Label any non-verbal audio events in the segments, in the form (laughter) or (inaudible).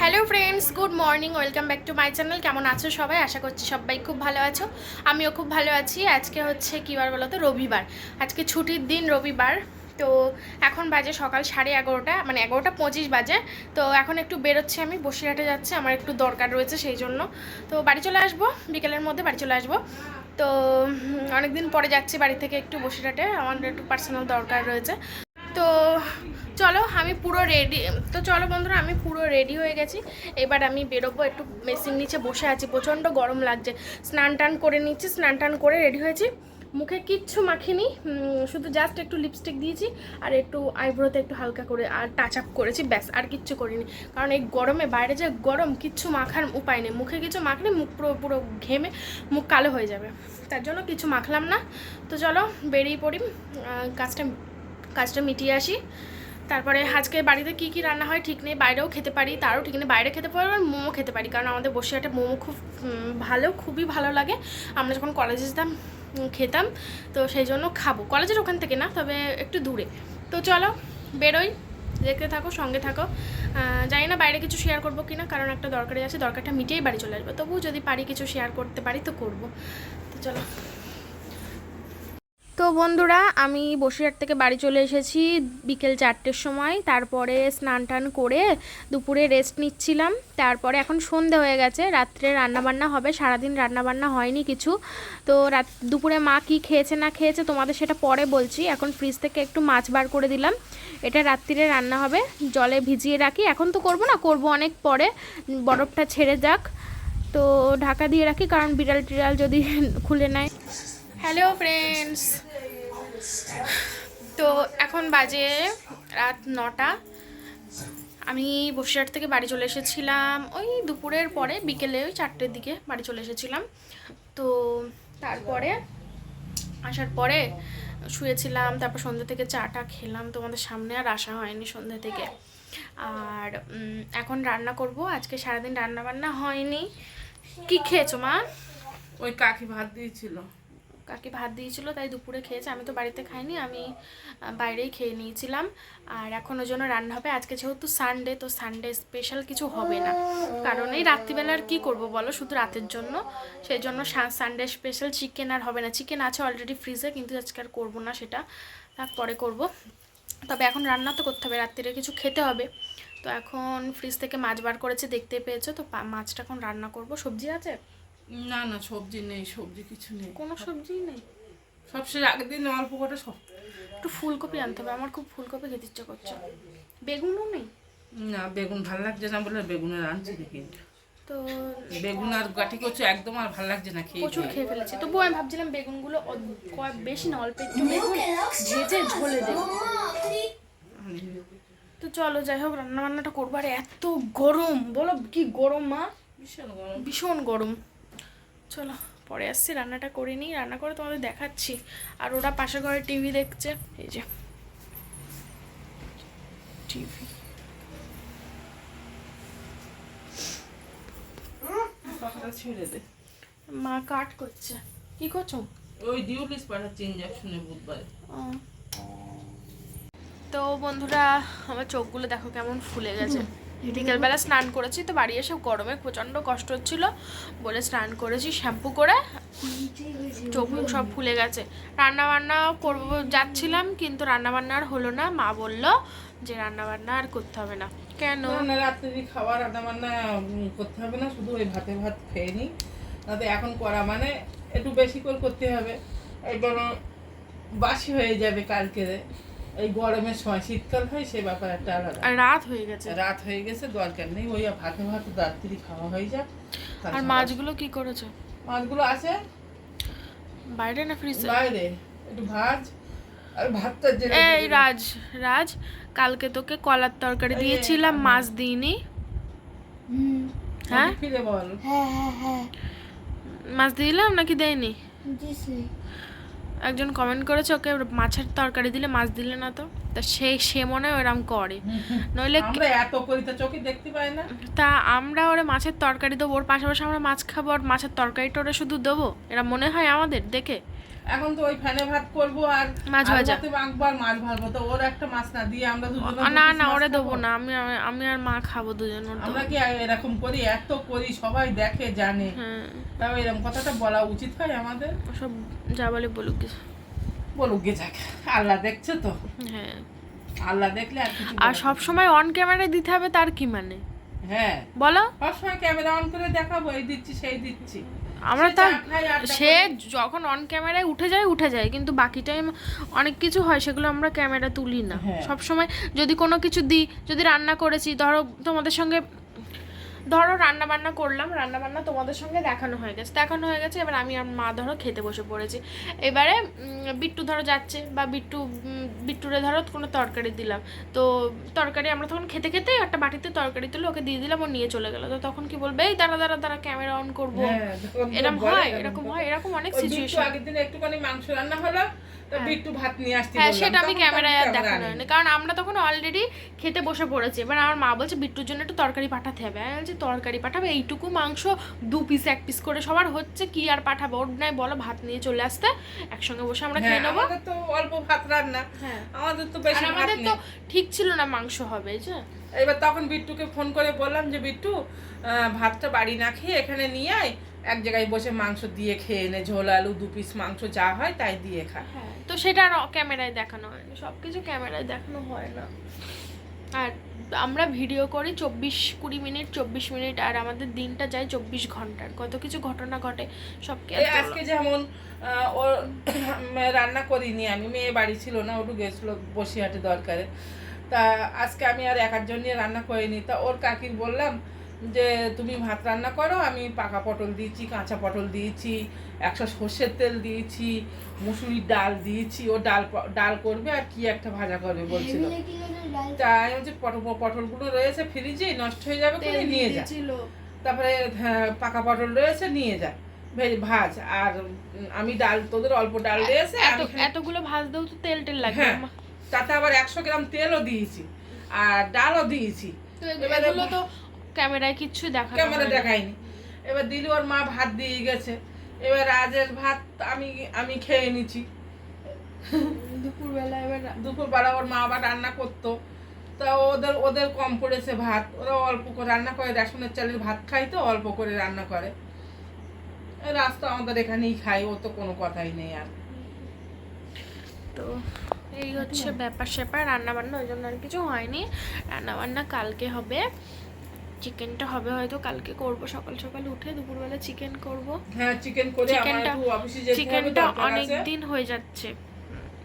Hello friends good morning welcome back to my channel কেমন আছো সবাই? আশা করছি সবাই খুব ভালো আছো। আমিও খুব ভালো আছি। আজকে হচ্ছে কী বার বলো তো রবিবার। আজকে ছুটির দিন রবিবার। তো এখন বাজে সকাল সাড়ে এগারোটা মানে এগারোটা পঁচিশ বাজে। তো এখন একটু বেরোচ্ছি আমি। বসিরহাটে যাচ্ছি। আমার একটু দরকার রয়েছে সেই জন্য। তো বাড়ি চলে আসব। বিকেলের মধ্যে বাড়ি চলে আসব। তো অনেক দিন পরে যাচ্ছি বাড়ি থেকে একটু বসিরহাটে। আমার একটু পার্সোনাল দরকার রয়েছে। তো চলো আমি পুরো রেডি তো চলো বন্ধুরা, আমি পুরো রেডি হয়ে গেছি। এবার আমি বেরোবো একটু মেশিন নিচে বসে আছি, প্রচণ্ড গরম লাগছে। স্নান টান করে নিচ্ছি, স্নান টান করে রেডি হয়েছি। মুখে কিচ্ছু মাখিনি শুধু জাস্ট একটু লিপস্টিক দিয়েছি আর একটু আইব্রোতে একটু হালকা করে, আর টাচ আপ করেছি, ব্যাস, আর কিচ্ছু করিনি। কারণ এই গরমে বাইরে যে গরম, কিচ্ছু মাখার উপায় নেই। মুখে কিছু মাখলে মুখ পুরো পুরো ঘেমে মুখ কালো হয়ে যাবে। তার জন্য কিছু মাখলাম না। তো চলো বেরিয়ে পড়ি কাজটা কাজটা মিটিয়ে আসি। তারপরে আজকে বাড়িতে কি কি রান্না হয় ঠিক নেই, বাইরেও খেতে পারি, তারও ঠিক নেই, বাইরে খেতে পারি আর মোমো খেতে পারি। কারণ আমাদের বসে একটা মোমো খুব ভালো, খুবই ভালো লাগে। আমরা যখন কলেজে যেতাম খেতাম, তো সেই জন্য খাব। কলেজের ওখান থেকে না, তবে একটু দূরে। তো চলো, বেরোই, দেখতে থাকো, সঙ্গে থাকো। জানি না বাইরে কিছু শেয়ার করব কিনা, কারণ একটা দরকারি আছে, দরকারটা মিটিয়েই বাড়ি চলে আসব। তবুও যদি পারি কিছু শেয়ার করতে পারি, তো করব। তো চলো। তো বন্ধুরা, আমি বসিরহাট থেকে বাড়ি চলে এসেছি বিকেল চারটের সময়। তারপরে স্নান টান করে দুপুরে রেস্ট নিচ্ছিলাম। তারপরে এখন সন্ধে হয়ে গেছে, রাত্রে রান্নাবান্না হবে। সারাদিন রান্নাবান্না হয়নি কিছু। তো রাত, দুপুরে মা কি খেয়েছে না খেয়েছে তোমাদের সেটা পরে বলছি। এখন ফ্রিজ থেকে একটু মাছ বার করে দিলাম। এটা রাত্রিরে রান্না হবে। জলে ভিজিয়ে রাখি। এখন তো করব না, করব অনেক পরে। বরফটা ছেড়ে যাক। তো ঢাকা দিয়ে রাখি, কারণ বিড়াল টিড়াল যদি খুলে নেয়। হ্যালো ফ্রেন্ডস তো এখন বাজে রাত নটা। আমি বসিরহাট থেকে বাড়ি চলে এসেছিলাম। ওই দুপুরের পরে, বিকেলে ওই চারটের দিকে বাড়ি চলে এসেছিলাম। তো তারপরে, আসার পরে শুয়েছিলাম, তারপর সন্ধ্যে থেকে চাটা খেলাম। তোমাদের সামনে আর আসা হয়নি সন্ধ্যে থেকে। আর এখন রান্না করব। আজকে সারাদিন রান্না বান্না হয়নি। কি খেয়েছো মা? ওই কাকি ভাত দিয়েছিল। কাকি ভাত দিয়েছিল, তাই দুপুরে খেয়েছে। আমি তো বাড়িতে খাইনি, আমি বাইরেই খেয়ে নিয়েছিলাম। আর এখন ওই জন্য রান্না হবে। আজকে যেহেতু সানডে তো সানডে স্পেশাল কিছু হবে না। কারণ এই রাত্রিবেলা আর কী করব বলো? শুধু রাতের জন্য। সেই জন্য সানডে স্পেশাল চিকেন আর হবে না। চিকেন আছে অলরেডি ফ্রিজে কিন্তু আজকে আর করব না সেটা। তারপরে করব। তবে এখন রান্না তো করতে হবে। রাত্রিরে কিছু খেতে হবে। তো এখন ফ্রিজ থেকে মাছ বার করেছে, দেখতে পেয়েছ? তো মাছটা এখন রান্না করব। সবজি আছে? না না সবজি নেই সবজি কিছু নেই। কোনো সবজিই নেই? সব শেষ আগের দিন অল্প করে সব। একটু ফুলকপি আনতে হবে আমার খুব ফুলকপি খেতে ইচ্ছা করছে। বেগুনও নেই? না বেগুন ভালো লাগছে না বলে বেগুনের আনছি দেখি তো বেগুন আর গাঠি করছ একদম আর ভালো লাগছে না খেয়ে। প্রচুর খেয়ে ফেলেছি। তবুও আমি ভাবছিলাম বেগুনগুলো অ- কয় বেশি না অল্প একটু বেগুন ভেজে ঝোলে দেবো। তো চলো যাই হোক রান্না বান্নাটা করব। আর এত গরম! বলো কি গরম মা? ভীষণ গরম। ভীষণ গরম। চলো পরে আসছি রান্নাটা করে নিই। রান্না করে তোমাদের দেখাচ্ছি। আর ওরা পাশের ঘরে টিভি দেখছে। এই যে। টিভি। পাখাটা ছেড়ে দে মা কাট করছে। কি করছ? ওই ডিউলিস পাঠাচ্ছে ইঞ্জেকশনে বুধবার। তো বন্ধুরা আমার চোখগুলো দেখো কেমন ফুলে গেছে। বিকেলবেলা স্নান করেছি, তো বাড়ি এসে গরমে প্রচণ্ড কষ্ট হচ্ছিল। বলে স্নান করেছি, শ্যাম্পু করে, চোখ সব ফুলে গেছে। রান্না বান্না করব যাচ্ছিলাম, কিন্তু রান্না বান্না আর হলো না। মা বলল যে রান্না বান্না আর করতে হবে না। কেন? রাত্রি খাবার রান্না বান্না করতে হবে না, শুধু ওই ভাতে ভাত খেয়ে নিই। তাতে এখন করা মানে একটু বেশি করে করতে হবে। এবার বাসি হয়ে যাবে কালকে। এই গরমের সময় শীতকাল হয় সে ব্যাপার একটা আলাদা। আর রাত হয়ে গেছে। রাত হয়ে গেছে দরকার নেই ওই ভাতে ভাত রাত্রি খাওয়া হয়ে যাক আর মাছগুলো কি করেছ? মাছগুলো আছে। বাইরে না ফ্রিজে বাইরে একটু ভাজ। আর ভাতটা যেটা এই রাজ রাজ কালকে তোকে কলার তরকারি দিয়েছিলাম মাছ দিইনি। হ্যাঁ? ফিরে বল। মাছ দিলাম নাকি দেয়নি? একজন কমেন্ট করেছে ওকে মাছের তরকারি দিলে মাছ দিলে না তো? তা সে সে মনে হয় ওরম করে। নইলে এত করি তো চোখে দেখতে পাই না। তা আমরা ওরে মাছের তরকারি দেবো ওর পাশাপাশি আমরা মাছ খাব আর মাছের তরকারিটা ওরে শুধু দেবো। এরা মনে হয় আমাদের দেখে। এখন তো ওই ফ্যানে ভাত করব আর মাছ ভাজা। আর মাছ ভাজবো। তো ওর একটা মাছ না দিয়ে আমরা দুজন না না ওরে দেবো না আমি আমি আর মা খাব দুজন ওর আমরা কি এরকম করি? এত করি সবাই দেখে জানে। হ্যাঁ। তাও এরকম কথাটা বলা উচিত হয় আমাদের? সব যা বলে বলুক কিছু। বলুক গে যাক। আল্লাহ দেখছে তো। হ্যাঁ। আল্লাহ দেখলে আর কিছু আর সব সময় অন ক্যামেরায় দিতে হবে তার কি মানে? হ্যাঁ। বলো। সবসময় ক্যামেরা অন করে দেখাবো এই দিচ্ছি সেই দিচ্ছি। আমরা তার সে যখন অন ক্যামেরায় উঠে যায় উঠে যায়। কিন্তু বাকি টাইম অনেক কিছু হয় সেগুলো আমরা ক্যামেরা তুলি না। হ্যাঁ। সব সময় যদি কোনো কিছু দিই যদি রান্না করেছি ধরো তোমাদের সঙ্গে ধরো রান্না বান্না করলাম রান্না বান্না তোমাদের সঙ্গে দেখানো হয়ে গেছে। দেখানো হয়ে গেছে এবার আমি আর মা ধরো খেতে বসে পড়েছি। এবারে বিট্টু ধরো যাচ্ছে বা বিট্টু বিট্টুরে ধরো কোনো তরকারি দিলাম। তো তরকারি আমরা তখন খেতে খেতে একটা বাটিতে তরকারি তুলে ওকে দিয়ে দিলাম ও নিয়ে চলে গেল। তো তখন কি বলবে এই দাঁড়া দাঁড়া দাঁড়া ক্যামেরা অন করব। হ্যাঁ, এরকম হয় এরকম হয় এরকম অনেক সিচুয়েশন আগের দিন একটুখানি মাংস রান্না হলো তো বিট্টু ভাত নিয়ে আসতে হ্যাঁ সেটা আমি ক্যামেরায় আর দেখানো হয়নি কারণ আমরা তখন অলরেডি খেতে বসে পড়েছি। এবার আমার মা বলছে বিট্টুর জন্য একটু তরকারি পাঠাতে হবে। আমি বলছি তরকারি পাঠাবে এইটুকু মাংস দু পিস এক পিস করে সবার হচ্ছে কি আর পাঠাবো? ওর নাই বলো ভাত নিয়ে চলে আসতে একসঙ্গে বসে আমরা খেয়ে হ্যাঁ, নেব। আমাদের তো অল্প ভাত রান্না হ্যাঁ। আমাদের তো বেশি আমাদের তো ঠিক ছিল না মাংস হবে যে। এবার তখন বিট্টুকে ফোন করে বললাম যে বিট্টু ভাতটা বাড়ি না খেয়ে এখানে নিয়ে আয় এক জায়গায় বসে মাংস দিয়ে খেয়ে নে ঝোল আলু দু পিস মাংস যা হয় তাই দিয়ে খা। হ্যাঁ তো সেটা আর ক্যামেরায় দেখানো হয় সব কিছু ক্যামেরায় দেখানো হয় না। আর আমরা ভিডিও করি চব্বিশ কুড়ি মিনিট চব্বিশ মিনিট আর আমাদের দিনটা যায় চব্বিশ ঘণ্টার। কত কিছু ঘটনা ঘটে সব আজকে যেমন ও (coughs) রান্না করিনি আমি মেয়ে বাড়ি ছিল না ওটু গেছিল বসিহাটে দরকারে। তা আজকে আমি আর একার জন্য রান্না করিনি। তা ওর কাকির বললাম যে তুমি ভাত রান্না করো আমি পাকা পটল দিয়েছি কাঁচা পটল দিয়েছি একশো সর্ষের তেল দিয়েছি মুসুরির ডাল দিয়েছি ও ডাল ডাল করবে আর কি একটা ভাজা করবে বলছিল। তা আমি বলছি পটল পটলগুলো রয়েছে ফ্রিজে নষ্ট হয়ে যাবে করে নিয়ে যা। তারপরে হ্যাঁ, পাকা পটল রয়েছে নিয়ে যা। ভাজ আর আমি ডাল তোদের অল্প ডাল রয়েছে এত আমি খালি- এতগুলো তো তেল টেল লাগবে হ্যাঁ তাতে আবার একশো গ্রাম তেলও দিয়েছি আর ডালও দিয়েছি। তো এগুলো তো ক্যামেরায় কিচ্ছু দেখা ক্যামেরা দেখায়নি। এবার দিলি ওর মা ভাত দিয়ে গেছে। এবার রাজের ভাত আমি আমি খেয়ে নিচ্ছি। দুপুরবেলা এবার দুপুরবেলা ওর মা আবার রান্না করতো। তা ওদের ওদের কম পড়েছে ভাত। ওরা অল্প করে রান্না করে। রেশনের চালের ভাত খাই তো অল্প করে রান্না করে। রাস্তা আমাদের এখানেই খাই ও তো কোনো কথাই নেই আর। তো এই হচ্ছে ব্যাপার স্যাপার রান্না বান্না ওই জন্য আর কিছু হয়নি। রান্না বান্না কালকে হবে। চিকেনটা হবে হয়তো কালকে করব। সকাল সকাল উঠে দুপুরবেলা চিকেন করব। হ্যাঁ চিকেন করে আমার চিকেনটা- অফিসে যেতে হবে চিকেনটা অনেক দিন হয়ে যাচ্ছে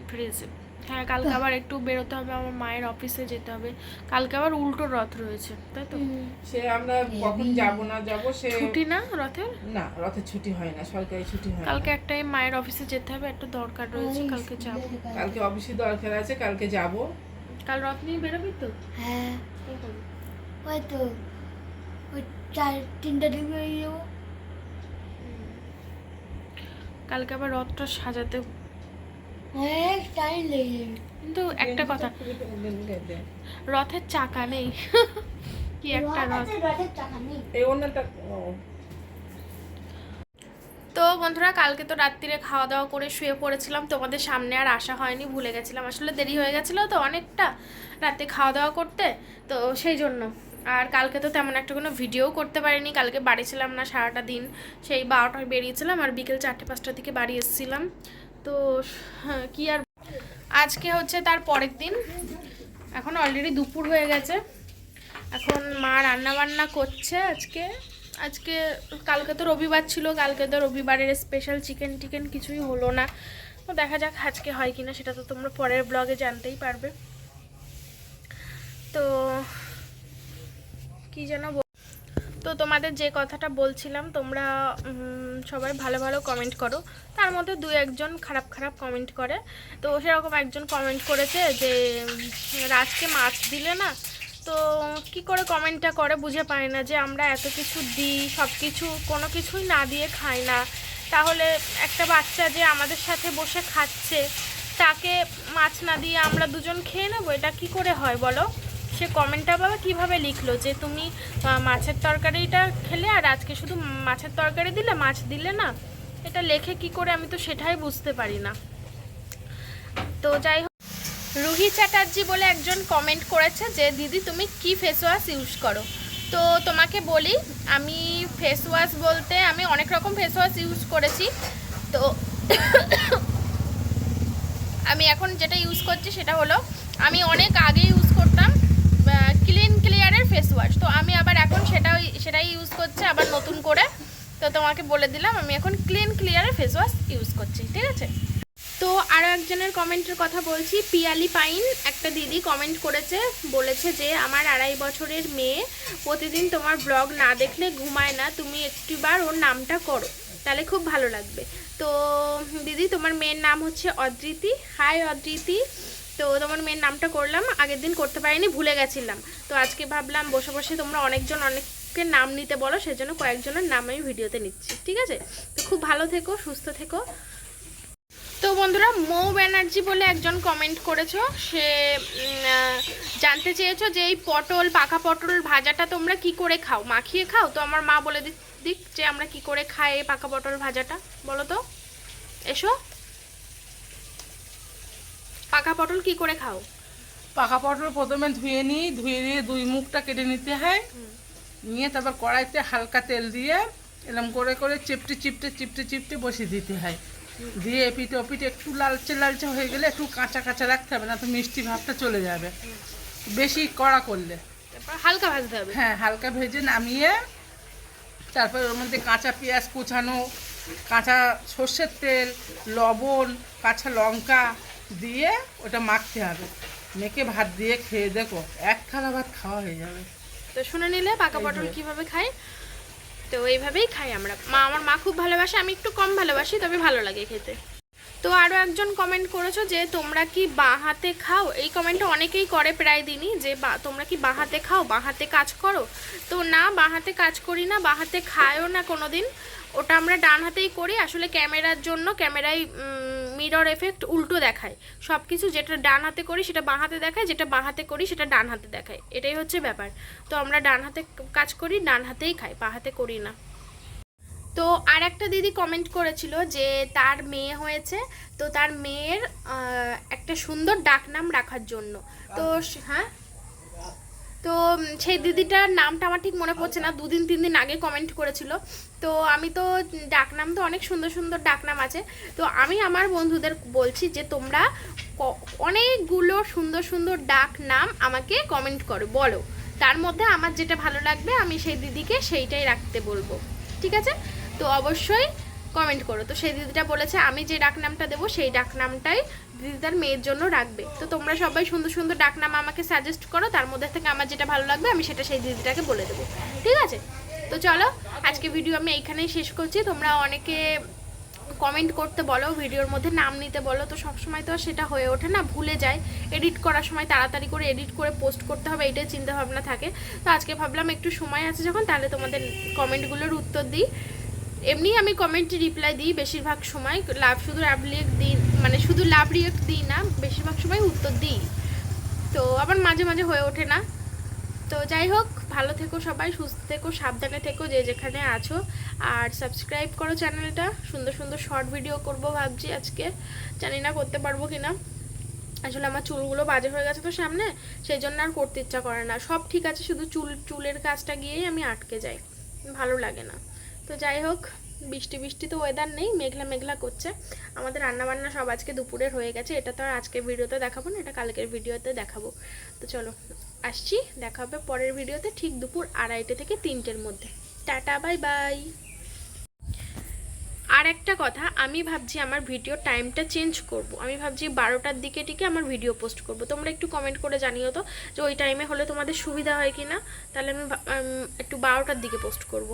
ফ্রিজে। হ্যাঁ কালকে আবার একটু বেরোতে হবে আমার মায়ের অফিসে যেতে হবে। কালকে আবার উল্টো রথ রয়েছে তাই তো? সে আমরা কখন যাব না যাব সে ছুটি না রথের? না রথে ছুটি হয় না সরকারি ছুটি হয় কালকে একটাই মায়ের অফিসে যেতে হবে একটা দরকার রয়েছে কালকে যাব। কালকে অফিসে দরকার আছে কালকে যাব। কাল রথ নিয়ে বেরোবি তো? হ্যাঁ। কখন? চার তিনটা বেরিয়ে যাব। কালকে আবার রথটা সাজাতে অনেক টাইম লেগে যাবে কিন্তু একটা কথা। রথের চাকা নেই। (laughs) কি একটা রথ। রথের রথের নেই। এই অন্যটা তো বন্ধুরা কালকে তো রাত্রিরে খাওয়া দাওয়া করে শুয়ে পড়েছিলাম। তোমাদের সামনে আর আসা হয়নি ভুলে গেছিলাম। আসলে দেরি হয়ে গেছিল তো অনেকটা রাতে খাওয়া দাওয়া করতে। তো সেই জন্য। আর কালকে তো তেমন একটা কোনো ভিডিও করতে পারিনি। কালকে বাড়ি ছিলাম না সারাটা দিন। সেই বারোটায় বেরিয়েছিলাম আর বিকেল চারটে পাঁচটার দিকে বাড়ি এসেছিলাম। তো হ্যাঁ, কি আর আজকে হচ্ছে তার পরের দিন। এখন অলরেডি দুপুর হয়ে গেছে। এখন মা রান্না বান্না করছে আজকে। আজকে কালকে তো রবিবার ছিল কালকে তো রবিবারের স্পেশাল চিকেন টিকেন কিছুই হলো না। তো দেখা যাক আজকে হয় কিনা সেটা তো তোমরা পরের ব্লগে জানতেই পারবে। তো কি যেন তো তোমাদের যে কথাটা বলছিলাম, তোমরা সবাই ভালো ভালো কমেন্ট করো। তার মধ্যে দু একজন খারাপ খারাপ কমেন্ট করে। তো সেরকম একজন কমেন্ট করেছে যে রাজকে মাছ দিলে না, তো কি করে কমেন্টটা করে বুঝে পাই না যে আমরা এত কিছু দিই, সব কিছু, কোনো কিছুই না দিয়ে খাই না। তাহলে একটা বাচ্চা যে আমাদের সাথে বসে খাচ্ছে, তাকে মাছ না দিয়ে আমরা দুজন খেয়ে নেব? এটা কি করে হয় বলো? সে কমেন্টটা বাবা কীভাবে লিখলো? যে তুমি মাছের তরকারিটা খেলে আর আজকে শুধু মাছের তরকারি দিলে, মাছ দিলে না? এটা লেখে কি করে আমি তো সেটাই বুঝতে পারি না। তো যাই হোক, রুহি চ্যাটার্জি বলে একজন কমেন্ট করেছে যে, দিদি, তুমি কি ফেস ওয়াশ ইউজ করো? তো তোমাকে বলি, আমি ফেস ওয়াশ বলতে আমি অনেক রকম ফেস ওয়াশ ইউজ করেছি। তো (coughs) আমি এখন যেটা ইউজ করছি সেটা হলো, আমি অনেক আগে ইউজ করতাম ক্লিন ক্লিয়ারের ফেস ওয়াশ তো আমি আবার এখন সেটাই সেটাই ইউজ করছি আবার নতুন করে তো তোমাকে বলে দিলাম আমি এখন ক্লিন ক্লিয়ারের ফেস ওয়াশ ইউজ করছি ঠিক আছে তো আরও একজনের কমেন্টের কথা বলছি পিয়ালি পাইন একটা দিদি কমেন্ট করেছে বলেছে যে আমার আড়াই বছরের মেয়ে প্রতিদিন তোমার ব্লগ না দেখলে ঘুমায় না তুমি একটিবার ওর নামটা করো তাহলে খুব ভালো লাগবে তো দিদি তোমার মেয়ের নাম হচ্ছে অদ্রিতি হাই অদ্রিতি তো তোমার মেয়ের নামটা করলাম, আগের দিন করতে পারিনি, ভুলে গেছিলাম। তো আজকে ভাবলাম বসে বসে তোমরা অনেকজন অনেককে নাম নিতে বলো, সেজন্য কয়েকজনের নাম আমি ভিডিওতে নিচ্ছি, ঠিক আছে? তো খুব ভালো থেকো, সুস্থ থেকো। তো বন্ধুরা, মৌ ব্যানার্জি বলে একজন কমেন্ট করেছ, সে জানতে চেয়েছো যে এই পটল, পাকা পটল ভাজাটা তোমরা কি করে খাও? মাখিয়ে খাও? তো আমার মা বলে দিক যে আমরা কি করে খাই এই পাকা পটল ভাজাটা, বলো তো? এসো। পাকা পটল কি করে খাও? পাকা পটল প্রথমে ধুয়ে নিই ধুয়ে নিয়ে দুই মুখটা কেটে নিতে হয়। নিয়ে তারপর কড়াইতে হালকা তেল দিয়ে এরকম করে করে চিপটে চিপটে চিপটে চিপটে বসিয়ে দিতে হয়। দিয়ে এপিটে ওপিটে একটু লালচে লালচে হয়ে গেলে একটু কাঁচা কাঁচা রাখতে হবে না তো মিষ্টি ভাবটা চলে যাবে। বেশি কড়া করলে। তারপর হালকা ভাজতে হবে। হ্যাঁ হালকা ভেজে নামিয়ে তারপর ওর মধ্যে কাঁচা পেঁয়াজ কুচানো কাঁচা সর্ষের তেল লবণ কাঁচা লঙ্কা দিয়ে ওটা মাখতে হবে। মেখে ভাত দিয়ে খেয়ে দেখো এক থালা ভাত খাওয়া হয়ে যাবে। তো শুনে নিলে পাকা পটল। কীভাবে খাই? তো এইভাবেই খাই আমরা। মা আমার মা খুব ভালোবাসে আমি একটু কম ভালোবাসি তবে ভালো লাগে খেতে। তো আরও একজন কমেন্ট করেছ যে তোমরা কি বাঁ হাতে খাও? এই কমেন্টটা অনেকেই করে প্রায় দিনই যে বা তোমরা কি বাঁ হাতে খাও? বাঁ হাতে কাজ করো? তো না বাঁ হাতে কাজ করি না বাঁ হাতে খায়ও না কোনো দিন ওটা আমরা ডান হাতেই করি। আসলে ক্যামেরার জন্য ক্যামেরায় মিরর এফেক্ট উল্টো দেখায়। সব কিছু যেটা ডান হাতে করি সেটা বাঁ হাতে দেখায় যেটা বাঁ হাতে করি সেটা ডান হাতে দেখায়। এটাই হচ্ছে ব্যাপার। তো আমরা ডান হাতে কাজ করি ডান হাতেই খাই বাঁ হাতে করি না। তো আর একটা দিদি কমেন্ট করেছিল যে তার মেয়ে হয়েছে তো তার মেয়ের একটা সুন্দর ডাকনাম রাখার জন্য। তো হ্যাঁ? তো সেই দিদিটার নামটা আমার ঠিক মনে পড়ছে না, দুদিন তিন দিন আগে কমেন্ট করেছিল। তো আমি তো ডাকনাম তো অনেক সুন্দর সুন্দর ডাকনাম আছে। তো আমি আমার বন্ধুদের বলছি যে তোমরা অনেকগুলো সুন্দর সুন্দর ডাক নাম আমাকে কমেন্ট করো, বলো। তার মধ্যে আমার যেটা ভালো লাগবে, আমি সেই দিদিকে সেইটাই রাখতে বলব। ঠিক আছে? তো অবশ্যই কমেন্ট করো। তো সেই দিদিটা বলেছে, আমি যে ডাকনামটা দেবো, সেই ডাকনামটাই দিদি তার মেয়ের জন্য রাখবে। তো তোমরা সবাই সুন্দর সুন্দর ডাকনাম আমাকে সাজেস্ট করো, তার মধ্যে থেকে আমার যেটা ভালো লাগবে আমি সেটা সেই দিদিটাকে বলে দেবো। ঠিক আছে? তো চলো, আজকে ভিডিও আমি এইখানেই শেষ করছি। তোমরা অনেকে কমেন্ট করতে বলো, ভিডিওর মধ্যে নাম নিতে বলো। তো সবসময় তো সেটা হয়ে ওঠে না, ভুলে যায়। এডিট করার সময় তাড়াতাড়ি করে এডিট করে পোস্ট করতে হবে এটাই চিন্তা ভাবনা থাকে। তো আজকে ভাবলাম একটু সময় আছে যখন, তাহলে তোমাদের কমেন্টগুলোর উত্তর দিই। এমনি আমি কমেন্টে রিপ্লাই দিই বেশিরভাগ সময়। লাভ শুধু লাভ রিয়েক্ট দিই মানে শুধু লাভ রিয়েক্ট দিই না, বেশিরভাগ সময় উত্তর দিই। তো আবার মাঝে মাঝে হয়ে ওঠে না। তো যাই হোক, ভালো থেকো সবাই, সুস্থ থেকো, সাবধানে থেকো যে যেখানে আছো। আর সাবস্ক্রাইব করো চ্যানেলটা সুন্দর সুন্দর শর্ট ভিডিও করব ভাবছি আজকে। জানি না করতে পারব কিনা। আসলে আমার চুলগুলো বাজে হয়ে গেছে তো সামনে সেই জন্য আর করতে ইচ্ছা করে না। সব ঠিক আছে, শুধু চুল, চুলের কাজটা গিয়েই আমি আটকে যাই। ভালো লাগে না। তো যাই হোক, বৃষ্টি বৃষ্টি তো ওয়েদার নেই, মেঘলা মেঘলা করছে। আমাদের রান্নাবান্না সব আজকে দুপুরের হয়ে গেছে, এটা তো আর আজকের ভিডিওতে দেখাবো না, এটা কালকের ভিডিওতে দেখাবো। তো চলো, আসছি, দেখা হবে পরের ভিডিওতে ঠিক দুপুর আড়াইটে থেকে তিনটের মধ্যে। Tata, bye bye. আর একটা কথা, আমি ভাবছি আমার ভিডিও টাইমটা চেঞ্জ করব। আমি ভাবছি বারোটার দিকে টিকে আমার ভিডিও পোস্ট করব। তোমরা একটু কমেন্ট করে জানিও তো, যে ওই টাইমে হলে তোমাদের সুবিধা হয় কি না তাহলে আমি একটু বারোটার দিকে পোস্ট করব।